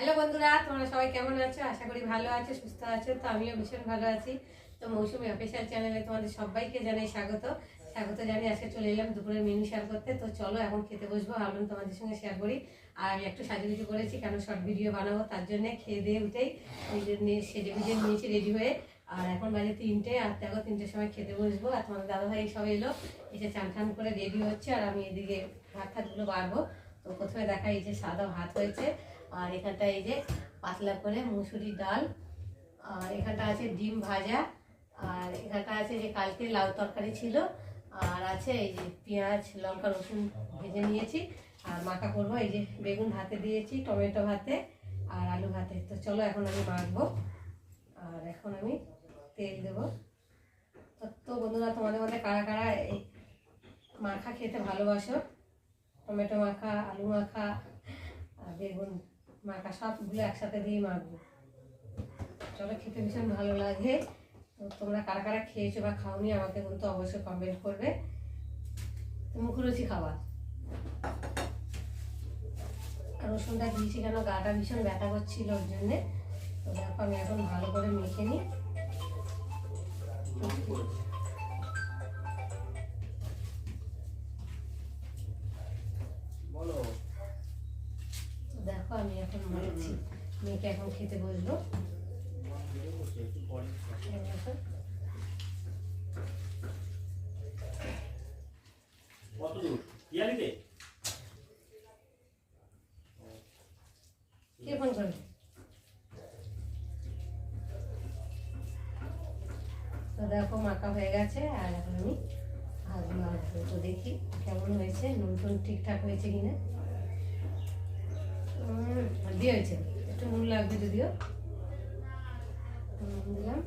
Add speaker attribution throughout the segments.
Speaker 1: Hello বন্ধুরা, তোমরা সবাই কেমন আছো? আশা করি ভালো আছো, সুস্থ আছো। তো আমিও ভীষণ ভালো আছি। তো মৌসুমি অফিসিয়াল চ্যানেলে তোমাদের সবাইকে জানাই স্বাগত। স্বাগত জানিয়ে আজকে চলে এলাম দুপুরের মেনু শেয়ার করতে। তো চলো, এখন খেতে বসবো। ভাবলাম তোমাদের সঙ্গে শেয়ার করি। আর আমি একটু সাজুগুজু করেছি, কেন শর্ট ভিডিও বানাবো, তার জন্য খেয়ে দিয়ে উঠেই ওই জন্য সেজে ভিজে নিয়েছি রেডি হয়ে। আর এখন বাজে তিনটে, আর দেখো তিনটের সময় খেতে বসবো। আর তোমাদের দাদাভাই সব এলো, এসে চান টান করে রেডি হচ্ছে। আর আমি এদিকে ভাত টাতগুলো বাড়বো। তো প্রথমে দেখা এই যে সাদা ভাত হয়েছে। আর এখানটা এই যে পাতলা করে মুসুরি ডাল, আর এখানটা আছে ডিম ভাজা, আর এখানটা আছে যে কালকে লাউ তরকারি ছিল, আর আছে এই যে পেঁয়াজ, লঙ্কা, রসুন ভেজে নিয়েছি, আর মাখা করব, এই যে বেগুন ভাতে দিয়েছি, টমেটো ভাতে আর আলু ভাতে। তো চলো এখন আমি মাখবো, আর এখন আমি তেল দেবো। তো বন্ধুরা, তোমাদের মধ্যে কারা কারা এই মাখা খেতে ভালোবাসো? টমেটো মাখা, আলু মাখা, আর বেগুন মাখা সবগুলো একসাথে দিয়ে মাখবো চলো খেতে ভীষণ ভালো লাগে। তোমরা কারা কারা খেয়েছো বা খাওনি আমাকে কিন্তু অবশ্যই কমেন্ট করবে। মুখরুচি খাবার। রসুনটা দিয়েছি কেন? গাটা ভীষণ ব্যথা করছিল ওর জন্যে। তো দেখো আমি এখন ভালো করে মেখে নিই। মেয়েকে এখন খেতে।
Speaker 2: কত
Speaker 1: কে ফোন করবে? তো দেখো, মাখা হয়ে গেছে, আর এখন আমি আসব তো দেখি কেমন হয়েছে নুন টুন ঠিকঠাক হয়েছে কিনা। দিয়ে হয়েছে। নুন লাগবে যদিও। দিলাম।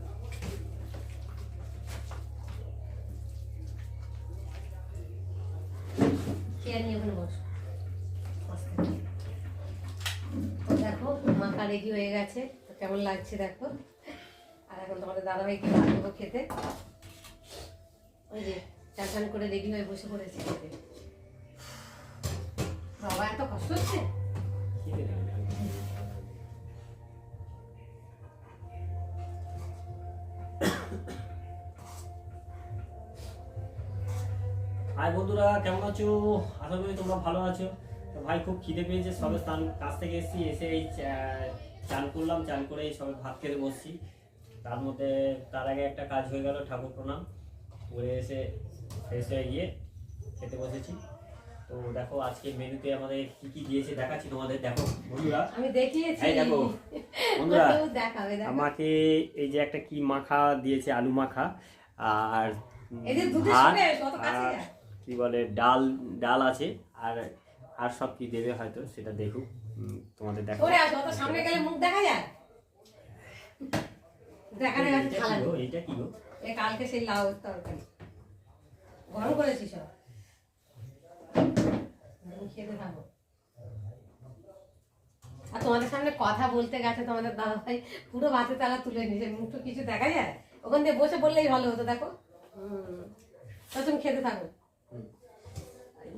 Speaker 1: চেয়ার নিয়ে ওখানে বসো। দেখো মাখা রেডি হয়ে গেছে। কেমন লাগছে দেখো? আর এখন তোমাদের দাদাভাইকে ভাত দেবো খেতে? ওই যে চান করে রেডি হয়ে বসে পড়েছে খেতে।
Speaker 2: হাই বন্ধুরা, কেমন আছো? আশা করি তোমরা ভালো আছো। ভাই, খুব খিদে পেয়েছে, সবে স্নান কাছ থেকে এসেছি, এসে এই চান করলাম, চান করে এই সবে ভাত খেতে বসছি। তার মধ্যে, তার আগে একটা কাজ হয়ে গেল, ঠাকুর প্রণাম। করে এসে, ফ্রেশ হয়ে গিয়ে খেতে বসেছি। তো দেখো আজকে মেনুতে আমাদের কি কি দিয়েছে দেখাচ্ছি তোমাদের দেখো বন্ধুরা।
Speaker 1: আমি দেখিয়েছি।
Speaker 2: এই দেখো, বন্ধুরা, আমাকে এই যে একটা কি মাখা দিয়েছে আলু মাখা আর ভাত আর। কি বলে ডাল ডাল আছে আর আর সব কি দেবে হয়তো সেটা দেখুক তোমাদের দেখো
Speaker 1: সামনে গেলে মুখ দেখা যায়?
Speaker 2: কি গো?
Speaker 1: কালকে সেই লাউ তরকারি। গরম করেছি সব? খেতে থাকো আর তোমাদের সামনে কথা বলতে গেছে তোমাদের দাদা ভাই পুরো ভাতে তালা তুলে নিয়েছে মুখটা কিছু দেখা যায়? ওখান দিয়ে বসে বললেই ভালো হতো, দেখো। হুম। তো তুমি খেতে থাকো।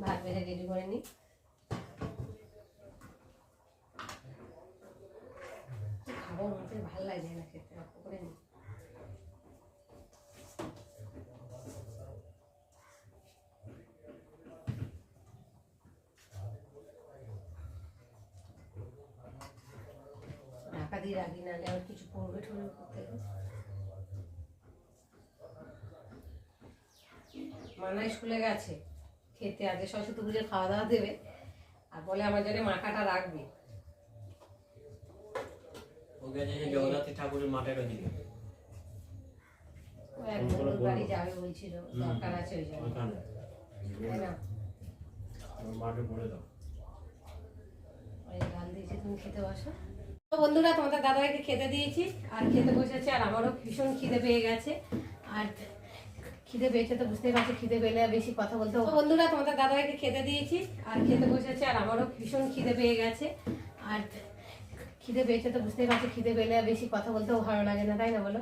Speaker 1: ভাত বেড়ে রেডি করে মনে ভালো লাগছে না খেতে করে নিই দিয়ে রাখি নাহলে আবার কিছু পড়বে টড়বে করতে গেলে। মানা স্কুলে গেছে খেতে আজকে সরস্বতী পুজোর খাওয়া দাওয়া দেবে আর বলে আমার জন্য মাখাটা রাখবে।
Speaker 2: ও গেছে যে জগন্নাথ ঠাকুরের মাঠের ওইদিকে
Speaker 1: ও এক বাড়ি যাবে বলছিল দরকার আছে ওই জন্য। তাই না?
Speaker 2: মাঠে দাও।
Speaker 1: ওই দিয়েছি তুমি খেতে বসো। বন্ধুরা, তোমাদের দাদাভাইকে খেতে দিয়েছি। আর খেতে বসেছে, আর আমারও ভীষণ খিদে পেয়ে গেছে। আর খিদে পেয়েছে তো বুঝতেই পারছ, খিদে পেলে বেশি কথা বলতে। বন্ধুরা, তোমাদের দাদাকে খেতে দিয়েছি, আর খেতে বসেছে, আর আমারও ভীষণ খিদে পেয়ে গেছে। আর খিদে পেয়েছে তো বুঝতেই পারছ, খিদে পেলে বেশি কথা বলতেও ভালো লাগে না, তাই না বলো?